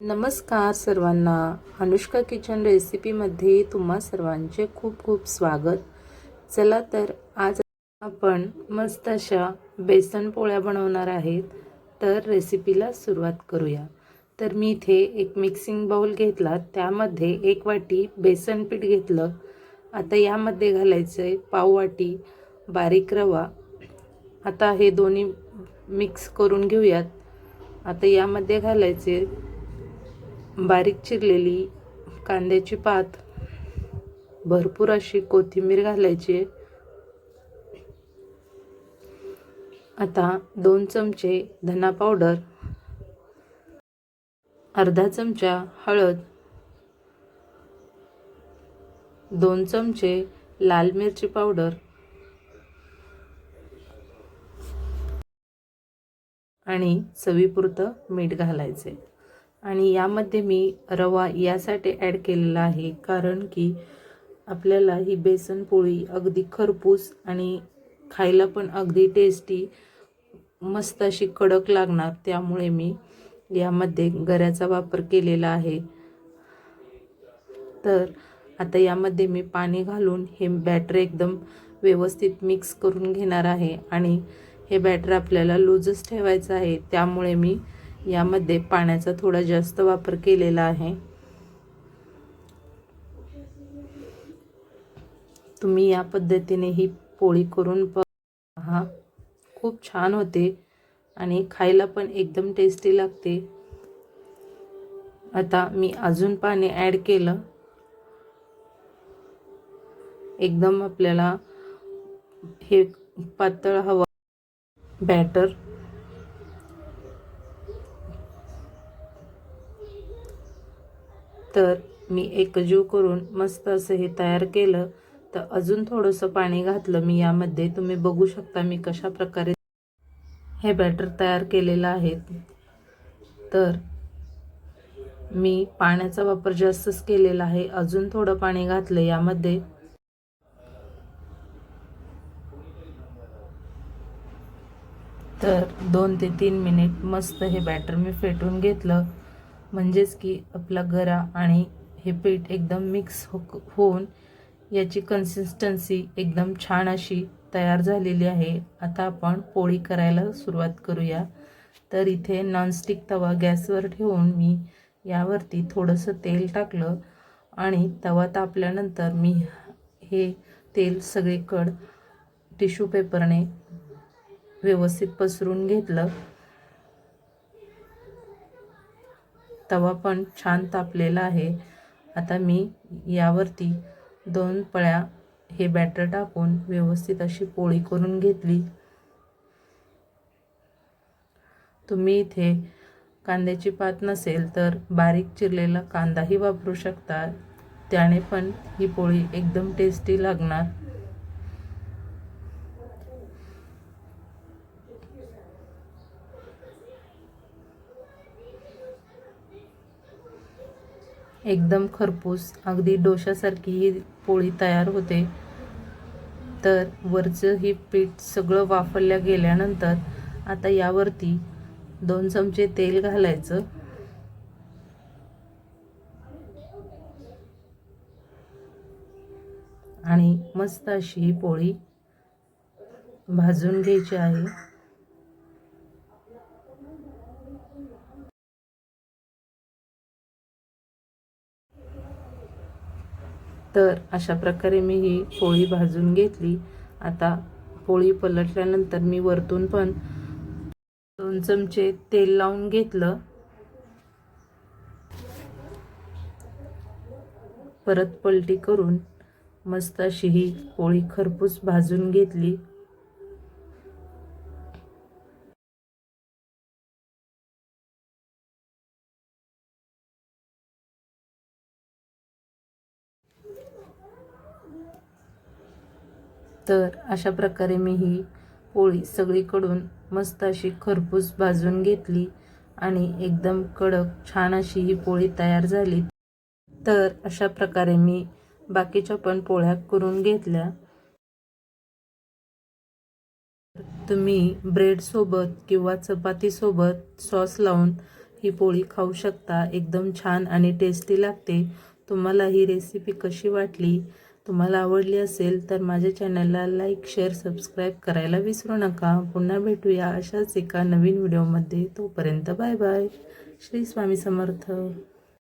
नमस्कार सर्वांना. अनुष्का किचन रेसिपीमध्ये तुम्हा सर्वांचे खूप खूप स्वागत. चला तर आज आपण मस्त अशा बेसन पोळ्या बनवणार आहेत. तर रेसिपीला सुरुवात करूया. तर मी इथे एक मिक्सिंग बाउल घेतला. त्यामध्ये एक वाटी बेसन पीठ घेतलं. आता यामध्ये घालायचं आहे पाव वाटी बारीक रवा. आता हे दोन्ही मिक्स करून घेऊयात. आता यामध्ये घालायचे बारीक चिरलेली कांद्याची पात भरपूर अशी कोथिंबीर घालायची. आता दोन चमचे धना पावडर अर्धा चमचा हळद दोन चमचे लाल मिरची पावडर आणि चवीपुरतं मीठ घालायचे. आणि यामध्ये मी रवा यासाठी ॲड केलेला आहे. कारण की आपल्याला ही बेसन पोळी अगदी खरपूस आणि खायला पण अगदी टेस्टी मस्त अशी कडक लागणार. त्यामुळे मी यामध्ये गऱ्याचा वापर केलेला आहे. तर आता यामध्ये मी पाणी घालून हे बॅटर एकदम व्यवस्थित मिक्स करून घेणार आहे. आणि हे बॅटर आपल्याला लूजच ठेवायचं आहे. त्यामुळे मी यामध्ये पाण्याचा थोडा जास्त वापर केलेला आहे. तुम्ही या पद्धतीने ही पोळी करून पहा. खूप छान होते आणि खायला पण एकदम टेस्टी लागते. आता मी अजून पाणी ॲड केलं. एकदम आपल्याला हे पातळ हवा बॅटर तर मी एकजीव करून मस्त असं हे तयार केलं. तर अजून थोडंसं पाणी घातलं मी यामध्ये. तुम्ही बघू शकता मी कशा प्रकारे हे बॅटर तयार केलेलं आहे. तर मी पाण्याचा वापर जास्तच केलेला आहे. अजून थोडं पाणी घातलं यामध्ये. तर दोन ते तीन मिनिट मस्त हे बॅटर मी फेटून घेतलं. म्हणजेच की आपला गरा आणि हे पीठ एकदम मिक्स हो होऊन याची कन्सिस्टन्सी एकदम छान अशी तयार झालेली आहे. आता आपण पोळी करायला सुरुवात करूया. तर इथे नॉनस्टिक तवा गॅसवर ठेवून मी यावरती थोडंसं तेल टाकलं आणि तवा तापल्यानंतर मी हे तेल सगळीकड टिश्यू पेपरने व्यवस्थित पसरून घेतलं. तवा पण छान तापलेला आहे. आता मी यावरती दोन पळ्या हे बॅटर टाकून व्यवस्थित अशी पोळी करून घेतली. तुम्ही इथे कांद्याची पात नसेल तर बारीक चिरलेला कांदाही वापरू शकता. त्याने पण ही पोळी एकदम टेस्टी लागणार. एकदम खरपूस अगदी डोशासारखी ही पोळी तयार होते. तर वरचं ही पीठ सगळं वाफरल्या गेल्यानंतर आता यावरती दोन चमचे तेल घालायचं. आणि मस्त अशी ही पोळी भाजून घ्यायची आहे. तर अशा प्रकारे मी ही पोळी भाजून घेतली. आता पोळी पलटल्यानंतर मी वरतून पण दोन चमचे तेल लावून घेतलं. परत पलटी करून मस्त अशी ही पोळी खरपूस भाजून घेतली. तर अशा प्रकारे मी ही पोळी सगळीकडून मस्त अशी खरपूस भाजून घेतली आणि एकदम कडक छान अशी ही पोळी तयार झाली. तर अशा प्रकारे मी बाकीच्या पण पोळ्या करून घेतल्या. तुम्ही ब्रेडसोबत किंवा चपातीसोबत सॉस लावून ही पोळी खाऊ शकता. एकदम छान आणि टेस्टी लागते. तुम्हाला ही रेसिपी कशी वाटली? तुम्हाला आवडली असेल तर माझ्या चॅनलला लाईक शेअर सबस्क्राईब करायला विसरू नका. पुन्हा भेटूया अशाच एका नवीन व्हिडिओमध्ये. तोपर्यंत बाय बाय. श्री स्वामी समर्थ.